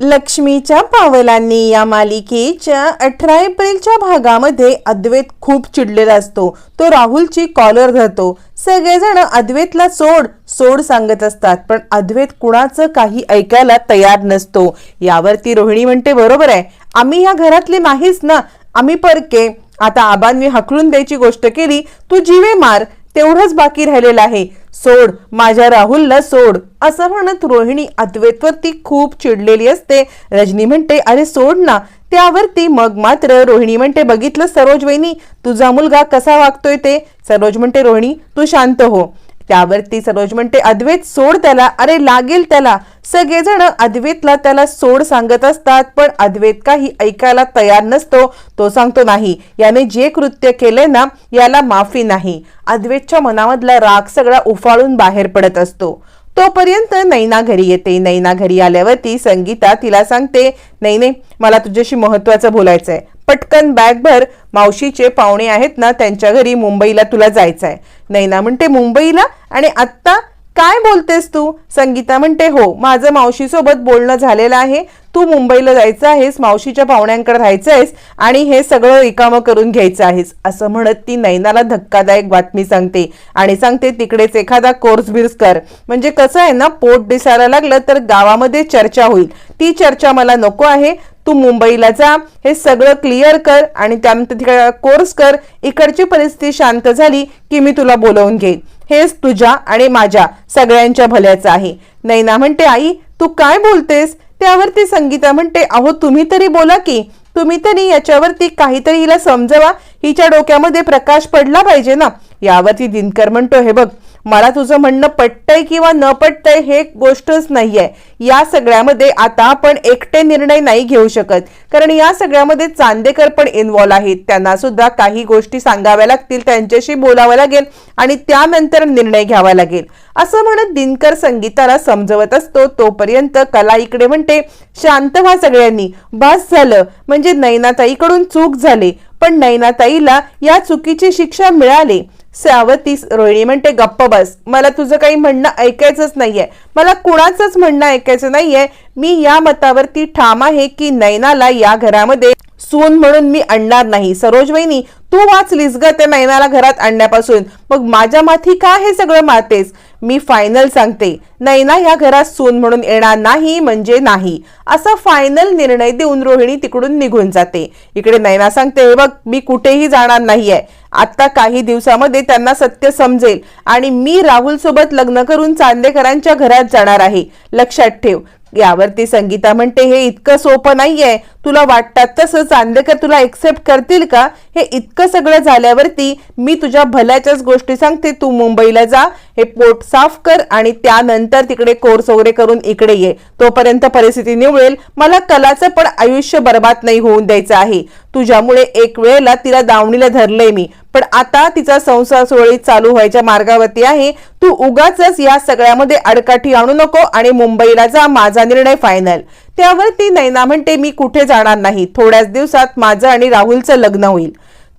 लक्ष्मीच्या पावलांनी या मालिकेच्या अठरा एप्रिलच्या भागामध्ये अद्वैत खूप चिडलेला असतो. तो राहुलची कॉलर धरतो सगळेजण अद्वैतला सोड सोड सांगत असतात पण अद्वैत कुणाचं काही ऐकायला तयार नसतो. यावरती रोहिणी म्हणते बरोबर आहे. आम्ही या घरातले नाहीच ना. आम्ही परके. आता आबांनी हकलून द्यायची गोष्ट केली तू जीवे मार. तेवढंच बाकी राहिलेलं आहे. सोड माझ्या राहुलला सोड असं म्हणत रोहिणी अद्वैतवरती खूप चिडलेली असते. रजनी म्हणते अरे सोड ना. त्यावरती मग मात्र रोहिणी म्हणते बघितलं सरोज वहिनी तुझा मुलगा कसा वागतोय ते? सरोज म्हणते रोहिणी तू शांत हो. त्यावरती सरोज म्हणते अद्वैत सोड त्याला. अरे लागेल त्याला. सगळेजण अद्वैतला त्याला सोड सांगत असतात पण अद्वैत काही ऐकायला तयार नसतो. तो सांगतो नाही याने जे कृत्य केले ना याला माफी नाही. अद्वैतच्या मनामधला राग सगळा उफाळून बाहेर पडत असतो. तोपर्यंत नैना घरी येते. नैना घरी आल्यावरती संगीता तिला सांगते नाही नाही मला तुझ्याशी महत्वाचं आहे पटकन बॅग भर मावशीचे पाहुणे आहेत ना त्यांच्या घरी मुंबईला तुला जायचं आहे नैना म्हणते मुंबईला? आणि आत्ता काय बोलतेस तू? संगीता म्हणते हो माझं मावशीसोबत बोलणं झालेलं आहे. तू मुंबईला जायचं आहेस मावशीच्या पाहुण्यांकडे राहायचं आहेस आणि हे सगळं रिकामं करून घ्यायचं आहेस. असं म्हणत ती नैनाला धक्कादायक बातमी सांगते आणि सांगते तिकडेच एखादा कोर्स बिर्स कर. म्हणजे कसं आहे ना पोट दिसायला लागलं तर गावामध्ये चर्चा होईल. ती चर्चा मला नको आहे. तू मुंबईला जा हे सगळं क्लिअर कर आणि त्यानंतर तिकडे कोर्स कर. इकडची परिस्थिती शांत झाली की मी तुला बोलवून घेईन. हेच तुझ्या आणि माझ्या सगळ्यांच्या भल्याचं आहे. नैना म्हणते आई तू काय बोलतेस? त्यावरती संगीता म्हणते अहो तुम्ही तरी बोला की तुम्ही तरी याच्यावरती काहीतरी हिला समजवा. हिच्या डोक्यामध्ये प्रकाश पडला पाहिजे ना. यावरती दिनकर म्हणतो हे बघ मला तुझं म्हणणं पटतंय किंवा न पटतंय हे गोष्टच नाहीये. या सगळ्यामध्ये आता आपण एकटे निर्णय नाही घेऊ शकत. कारण या सगळ्यामध्ये चांदेकर पण इन्व्हॉल्व आहेत. त्यांना सुद्धा काही गोष्टी सांगाव्या लागतील त्यांच्याशी बोलावं लागेल आणि त्यानंतर निर्णय घ्यावा लागेल. असं म्हणत दिनकर संगीताला समजवत असतो. तोपर्यंत कला इकडे म्हणते शांत व्हा सगळ्यांनी. बस झालं. म्हणजे नैनाताईकडून चूक झाली. पण नैनाताईला या चुकीची शिक्षा मिळाली. सावतीस रोहिणी म्हणते गप्प बस. मला तुझं काही म्हणणं ऐकायचंच नाहीये. मला कुणाचंच म्हणणं ऐकायचं नाहीये. मी या मतावरती ठाम आहे की नैनाला या घरामध्ये सून म्हणून मी आणणार नाही. सरोज वहिनी तू वाचलीस ग त्या नैनाला घरात आणण्यापासून. मग माझ्या माथी का हे सगळं मारतेस? मी फायनल सांगते. नैना या घरात सून म्हणून येणार नाही म्हणजे नाही. असा फायनल निर्णय देऊन रोहिणी तिकडून निघून जाते. इकडे नैना सांगते हे बघ मी कुठेही जाणार नाहीये. आता काही दिवसामध्ये त्यांना सत्य समजेल. आणि मी राहुल सोबत लग्न करून चांदेकरांच्या घरात जाणार आहे. लक्षात ठेव. यावरती संगीता म्हणते हे इतकं सोपं नाहीये. तुला वाटतात तसं? चांदेकर तुला एक्सेप्ट करतील का? हे इतकं सगळं झाल्यावरती मी तुझ्या भल्याच्याच गोष्टी सांगते. तू मुंबईला जा. हे पोट साफ कर आणि त्यानंतर तिकडे कोर्स वगैरे करून इकडे ये. तोपर्यंत परिस्थिती निवळेल. मला कलाचं पण आयुष्य बर्बाद नाही होऊन द्यायचं आहे. तुझ्यामुळे एक वेळेला तिला दावणीला धरलंय मी. पण आता तिचा संसार सोहळी चालू व्हायच्या मार्गावरती आहे. तू उगाच या सगळ्यामध्ये अडकाठी आणू नको आणि मुंबईला जा माझा निर्णय फायनल त्यावर ती नैना म्हणते मी कुठे जाणार नाही? थोड्याच दिवसात माझं आणि राहुलचं लग्न होईल.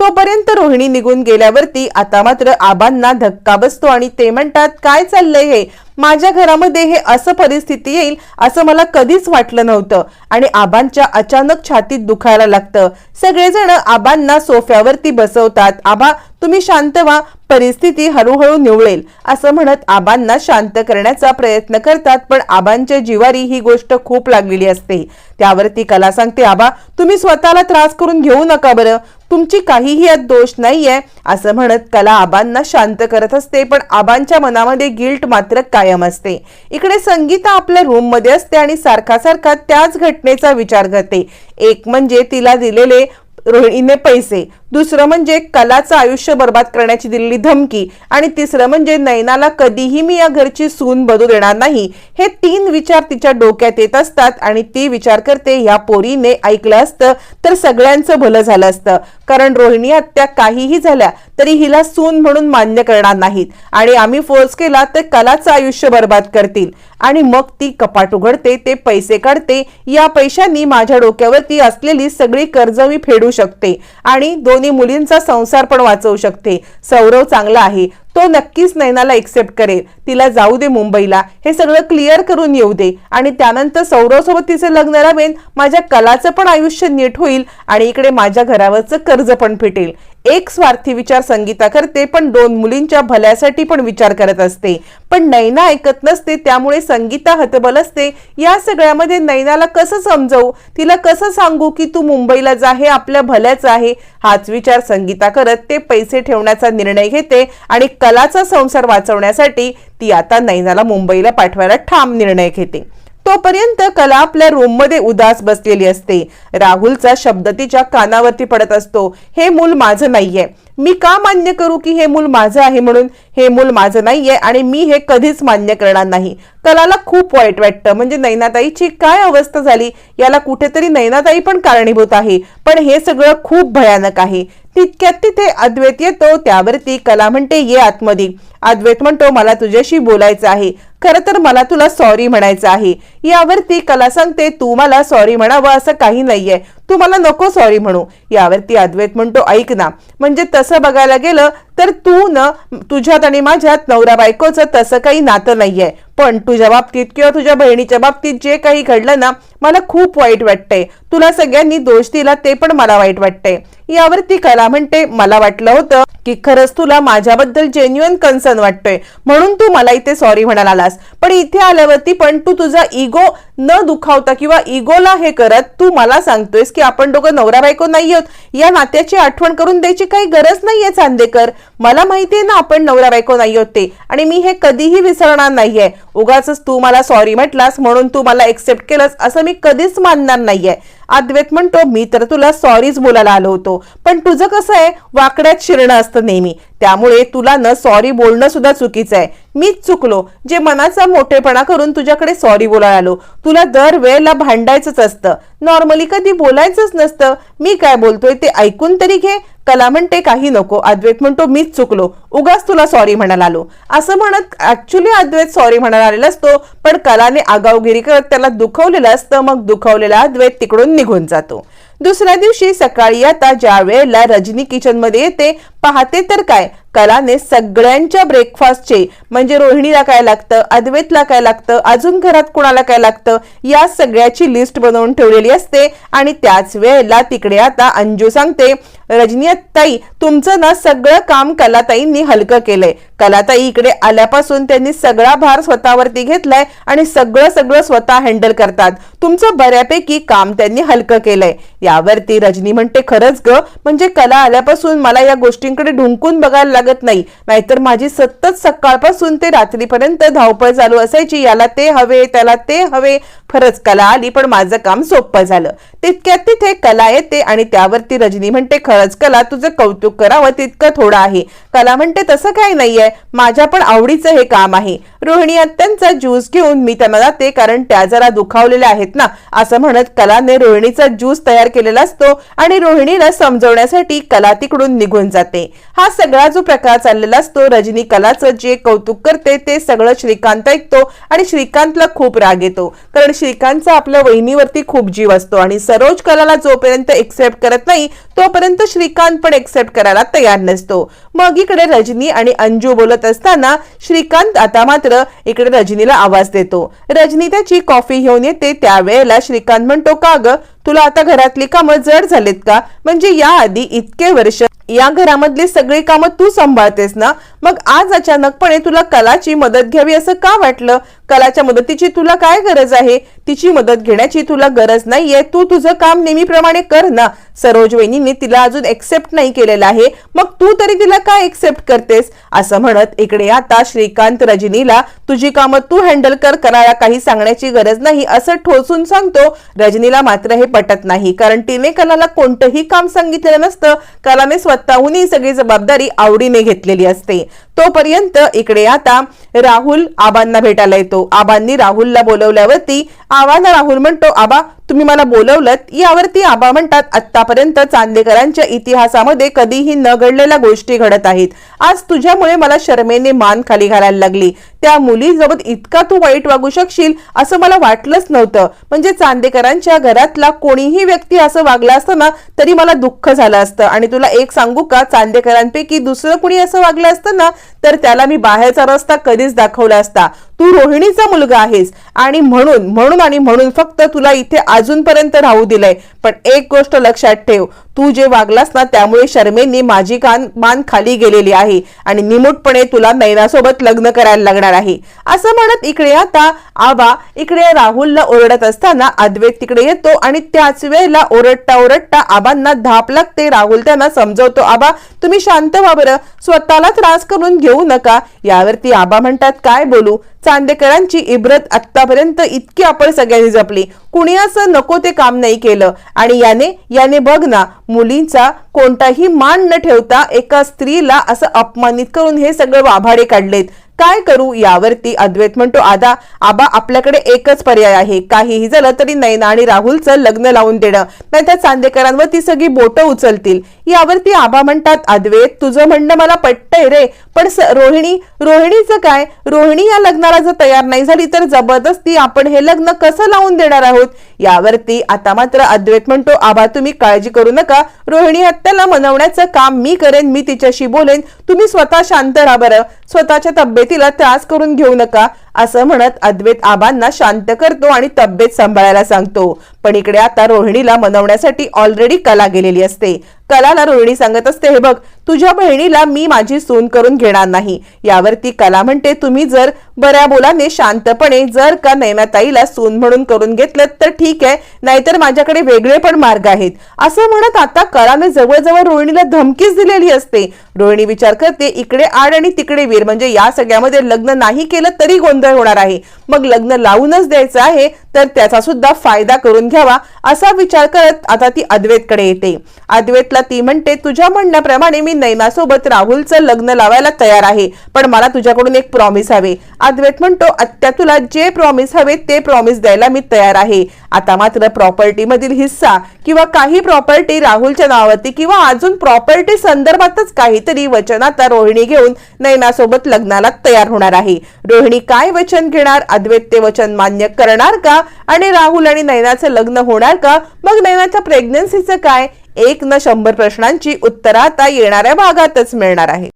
तोपर्यंत रोहिणी निघून गेल्यावरती आता मात्र आबांना धक्का बसतो आणि ते म्हणतात काय चाललंय हे? माझ्या घरामध्ये हे असं परिस्थिती येईल असं मला कधीच वाटलं नव्हतं आणि आबांच्या अचानक छातीत दुखायला लागतं. सगळेजण आबांना सोफ्यावरती बसवतात. आबा तुम्ही शांत व्हा. परिस्थिती हळूहळू निवळेल असं म्हणत आबांना शांत करण्याचा प्रयत्न करतात पण आबांच्या जिवारी ही गोष्ट खूप लागलेली असते. त्यावरती कला सांगते आबा तुम्ही स्वतःला त्रास करून घेऊ नका बरं. तुमची काहीही यात दोष नाहीये असं म्हणत कला आबांना शांत करत असते पण आबांच्या मनामध्ये गिल्ट मात्र कायम असते. इकडे संगीता आपल्या रूममध्ये असते आणि सारखा सारखा त्याच घटनेचा विचार करते. एक म्हणजे तिला दिलेले रोहिणीने पैसे दुसरं म्हणजे कलाचं आयुष्य बर्बाद करण्याची दिलेली धमकी आणि तिसरं म्हणजे नैनाला कधीही मी या घरची सून बदू देणार नाही. हे तीन विचार तिच्या डोक्यात येत असतात आणि ती विचार करते या पोरीने ऐकलं असतं तर सगळ्यांचं भलं झालं असतं. कारण रोहिणी हत्या काहीही झाल्या तरी हिला सून म्हणून मान्य करणार नाहीत. आणि आम्ही फोर्स केला तर कलाचं आयुष्य बर्बाद करतील. आणि मग ती कपाट उघडते ते पैसे काढते. या पैशांनी माझ्या डोक्यावरती असलेली सगळी कर्ज मी फेडू शकते. आणि दोन दोन्ही मुलींचा संसार पण वाचवू शकते. सौरव चांगला आहे. तो नक्कीच नैनाला एक्सेप्ट करेल. तिला जाऊ दे मुंबईला. हे सगळं क्लिअर करून येऊ दे. आणि त्यानंतर सौरव सोबत तिचं लग्न लावेन माझ्या कलाचं पण आयुष्य नीट होईल आणि इकडे माझ्या घरावरचं कर्ज पण फिटेल एक स्वार्थी विचार संगीता करते पण दोन मुलींच्या भल्यासाठी पण विचार करत असते. पण नैना ऐकत नसते त्यामुळे संगीता हतबल असते. या सगळ्यामध्ये नैनाला कसं समजवू? तिला कसं सांगू की तू मुंबईला जा हे आपल्या भल्याचं आहे? हाच विचार संगीता करत ते पैसे ठेवण्याचा निर्णय घेते आणि कलाचा संसार वाचवण्यासाठी ती आता नैनाला मुंबईला पाठवायला ठाम निर्णय घेते. तोपर्यंत कला आपल्या रूममध्ये उदास बसलेली असते. राहुलचा शब्द तिच्या कानावरती पडत असतो. हे मूल माझं नाहीये. मी का मान्य करू की हे मूल माझं आहे म्हणून? हे मूल माझं नाहीये आणि मी हे कधीच मान्य करणार नाही. कलाला खूप वाईट वाटतं. म्हणजे नैनाताईची काय अवस्था झाली? याला कुठेतरी नैनाताई पण कारणीभूत आहे. पण हे सगळं खूप भयानक आहे. तितक्यात तिथे अद्वैत येतो. त्यावरती कला म्हणते ये आतमध्ये. अद्वैत म्हणतो मला तुझ्याशी बोलायचं आहे. खरं तर मला तुला सॉरी म्हणायचं आहे. यावरती कला सांगते तू मला सॉरी म्हणावं असं काही नाहीये. तू मला नको सॉरी म्हणू. यावरती अद्वैत म्हणतो ऐक ना म्हणजे तसं बघायला गेलं तर तू न तुझ्यात आणि माझ्यात नवरा बायकोचं तसं काही नातं नाहीये. पण तुझ्या बाबतीत किंवा तुझ्या बहिणीच्या बाबतीत जे काही घडलं ना मला खूप वाईट वाटतंय. तुला सगळ्यांनी दोष दिला ते पण मला वाईट वाटतंय. यावरती कला म्हणते मला वाटलं होतं की खरंच तुला माझ्याबद्दल जेन्युअन कन्सर्न वाटतोय. म्हणून तू मला इथे सॉरी म्हणालास पण इथे आल्यावरती पण तू तुझा इगो न दुखावता किंवा इगोला हे करत तू मला सांगतोयस की आपण दोघं नवरा बायको नाही आहोत. या नात्याची आठवण करून द्यायची काही गरज नाहीये चांदेकर. मला माहितीये ना आपण नवरा बायको नाही आहोत ते. आणि मी हे कधीही विसरणार नाहीये. उगाच तू मला सॉरी म्हटलास म्हणून तू मला एक्सेप्ट केलंस असं मी कधीच मानणार नाहीये. अद्वैत म्हणतो मी तर तुला सॉरीच बोलायला आलो होतो. पण तुझं कसं आहे? वाकड्यात शिरणं असतं नेहमी. त्यामुळे तुला न सॉरी बोलणं सुद्धा चुकीचं आहे. मीच चुकलो. जे मनाचा मोठेपणा करून तुझ्याकडे सॉरी बोलायला आलो. तुला दर वेळेला भांडायचंच असतं. नॉर्मली कधी बोलायचंच नसतं. मी काय बोलतोय ते ऐकून तरी घे. कला म्हणते काही नको अद्वैत म्हणतो मीच चुकलो उगाच तुला सॉरी म्हणायला आलो असं म्हणत ऍक्च्युली अद्वैत सॉरी म्हणायला आलेला असतो पण कलाने आगावगिरी करत त्याला दुखवलेलं असतं मग दुखवलेला अद्वैत तिकडून निघून जातो. दुसऱ्या दिवशी सकाळी आता ज्या वेळेला रजनी किचनमध्ये येते पाहते तर काय कलाने सगळ्यांच्या ब्रेकफास्टचे म्हणजे रोहिणीला काय लागतं अद्वैतला काय लागतं अजून घरात कुणाला काय लागतं या सगळ्याची लिस्ट बनवून ठेवलेली असते. आणि त्याच वेळेला तिकडे आता अंजू सांगते रजनीताई तुमचं ना सगळं काम कलाताईंनी हलकं केलंय. कलाताई इकडे आल्यापासून त्यांनी सगळा भार स्वतःवरती घेतलाय आणि सगळं सगळं स्वतः हँडल करतात. तुमचं बऱ्यापैकी काम त्यांनी हलकं केलंय. यावरती रजनी म्हणते खरंच ग म्हणजे कला आल्यापासून मला या गोष्टींकडे ढुंकून बघायला लागत नाही. नाहीतर माझी सतत सकाळपासून ते रात्रीपर्यंत धावपळ चालू असायची. याला ते हवे त्याला ते हवे. खरंच कला आली पण माझं काम सोपं झालं. तितक्यात तिथे कला येते आणि त्यावरती रजनी म्हणते खरंच कला तुझं कौतुक करावं तितकं थोडं आहे. कला म्हणते तसं काही नाहीये. माझ्या पण आवडीचं हे काम आहे. रोहिणी अत्यंतचा ज्यूस घेऊन मी त्यांना जाते कारण त्या जरा दुखावलेल्या आहेत ना. असं म्हणत कलाने रोहिणीचा ज्यूस तयार केलेला असतो आणि रोहिणीला समजवण्यासाठी कला तिकडून निघून जाते. हा सगळा जो प्रकार चाललेला असतो रजनी कलाचं जे कौतुक करते ते सगळं श्रीकांत ऐकतो आणि श्रीकांतला खूप राग येतो. कारण श्रीकांतचा आपल्या वहिनीवरती खूप जीव असतो आणि सरोज कलाला जोपर्यंत एक्सेप्ट करत नाही तोपर्यंत श्रीकांत पण एक्सेप्ट करायला तयार नसतो. मग इकडे रजनी आणि अंजू बोलत असताना श्रीकांत आता मात्र इकडे रजनीला आवाज देतो. रजनी त्याची कॉफी घेऊन येते त्यावेळेला श्रीकांत म्हणतो का ग? तुला आता घरातली कामं जड झालीत का? म्हणजे याआधी इतके वर्ष या घरामधली सगळी कामं तू सांभाळतेस ना? मग आज अचानकपणे तुला कलाची मदत घ्यावी असं का वाटलं? कलाच्या मदतीची तुला काय गरज आहे? तिची मदत घेण्याची तुला गरज नाहीये. तू तुझं काम नेहमीप्रमाणे कर ना. सरोज वहिनीने तिला अजून एक्सेप्ट नाही केलेलं आहे. मग तू तरी तिला काय एक्सेप्ट करतेस? असं म्हणत इकडे आता श्रीकांत रजनीला तुझी कामं तू हँडल कर करायला काही सांगण्याची गरज नाही असं ठोसून सांगतो. रजनीला मात्र हे पटत नाही. कारण तिने कलाला कोणतंही काम सांगितलेलं नसतं. कलाने स्वतःहूनही सगळी जबाबदारी आवडीने घेतलेली असते. तोपर्यंत इकडे आता राहुल आबांना भेटायला येतो. आबांनी राहुलला बोलवल्यावरती आबांना राहुल म्हणतो आबा तुम्ही मला बोलवलं यावरती आबा म्हणतात आतापर्यंत चांदेकरांच्या इतिहासामध्ये कधीही न घडलेल्या गोष्टी घडत आहेत. आज तुझ्यामुळे मला शर्मेने मान खाली घालायला लागली. त्या मुलीसोबत इतका तू वाईट वागू शकशील असं मला वाटलंच नव्हतं. म्हणजे चांदेकरांच्या घरातला कोणीही व्यक्ती असं वागला असतं ना तरी मला दुःख झालं असतं. आणि तुला एक सांगू का? चांदेकरांपैकी दुसरं कुणी असं वागलं असतं ना तर त्याला मी बाहेरचा रस्ता कधीच दाखवला असता. तू रोहिणीचा मुलगा आहेस आणि म्हणून म्हणून आणि म्हणून फक्त तुला इथे अजूनपर्यंत राहू दिलंय. पण एक गोष्ट लक्षात ठेव तू जे वागलास ना त्यामुळे शर्मेंनी माझी कान मान खाली गेलेली आहे आणि निमूटपणे तुला नैनासोबत लग्न करायला लागणार आहे. असं म्हणत इकडे आता आबा इकडे राहुलला ओरडत असताना अद्वैत तिकडे येतो आणि त्याच वेळेला ओरडता ओरडता आबांना धाप लागते. राहुल त्यांना समजवतो आबा तुम्ही शांत व्हा बरं. स्वतःला त्रास करून घेऊ नका. यावरती आबा म्हणतात काय बोलू? चांदेकरांची इब्रत आतापर्यंत इतकी आपण सगळ्यांनी जपली. कुणी असं नको ते काम नाही केलं. आणि याने याने बघ ना मुलींचा कोणताही मान न ठेवता एका स्त्रीला असं अपमानित करून हे सगळं वाभाडे काढलेत. काय करू यावरती अद्वैत म्हणतो आदा आबा आपल्याकडे एकच पर्याय आहे. काहीही झालं तरी नैना आणि राहुलचं लग्न लावून देणं. नाही त्या चांदेकरांवर ती सगळी बोटं उचलतील. यावरती आबा म्हणतात अद्वैत तुझं म्हणणं मला पटतंय रे. पण स- रोहिणी रोहिणीचं काय? रोहिणी या लग्नाला जर तयार नाही झाली तर जबरदस्ती आपण हे लग्न कसं लावून देणार आहोत? यावरती आता मात्र अद्वैत म्हणतो आबा तुम्ही काळजी करू नका. रोहिणी हत्याला मनवण्याचं काम मी करेन मी तिच्याशी बोलेन. तुम्ही स्वतः शांत राहा बरं. स्वतःच्या तब्येतीला त्रास करून घेऊ नका. असं म्हणत अद्वैत आबांना शांत करतो आणि तब्येत सांभाळायला सांगतो. पण इकडे आता रोहिणीला मनवण्यासाठी ऑलरेडी कला गेलेली असते. कलाला रोहिणी सांगत असते हे बघ तुझ्या बहिणीला मी माझी सून करून घेणार नाही. यावरती कला म्हणते तुम्ही जर बऱ्या बोलाने शांतपणे जर का नैनाताईला सून म्हणून करून घेतलं तर ठीक आहे नाहीतर माझ्याकडे वेगळे पण मार्ग आहेत. असं म्हणत आता कलाने जवळजवळ रोहिणीला धमकीच दिलेली असते. रोहिणी विचार करते इकडे आड आणि तिकडे वीर म्हणजे या सगळ्यामध्ये लग्न नाही केलं तरी गोंधळ होणार आहे. मग लग्न लावूनच द्यायचं आहे तर त्याचा सुद्धा फायदा करून घ्यावा असा विचार करत आता ती अद्वैतकडे येते. अद्वैतला ती म्हणते तुझ्या म्हणण्याप्रमाणे मी नैनासोबत राहुलचं लग्न लावायला तयार आहे पण मला तुझ्याकडून एक प्रॉमिस हवे. अद्वैत म्हणतो आत्या तुला जे प्रॉमिस हवे ते प्रॉमिस द्यायला मी तयार आहे. आता मात्र प्रॉपर्टीमधील हिस्सा किंवा काही प्रॉपर्टी राहुलच्या नावावरती किंवा अजून प्रॉपर्टी संदर्भातच काहीतरी वचन आता रोहिणी घेऊन नैनासोबत लग्नाला तयार होणार आहे. रोहिणी काय वचन घेणार? अद्वैत ते वचन मान्य करणार का? आणि राहुल आणि नैनाचं लग्न होणार का? मग नैनाच्या प्रेग्नन्सीचं काय? एक न शंभर प्रश्नांची उत्तरं आता येणाऱ्या भागातच मिळणार आहे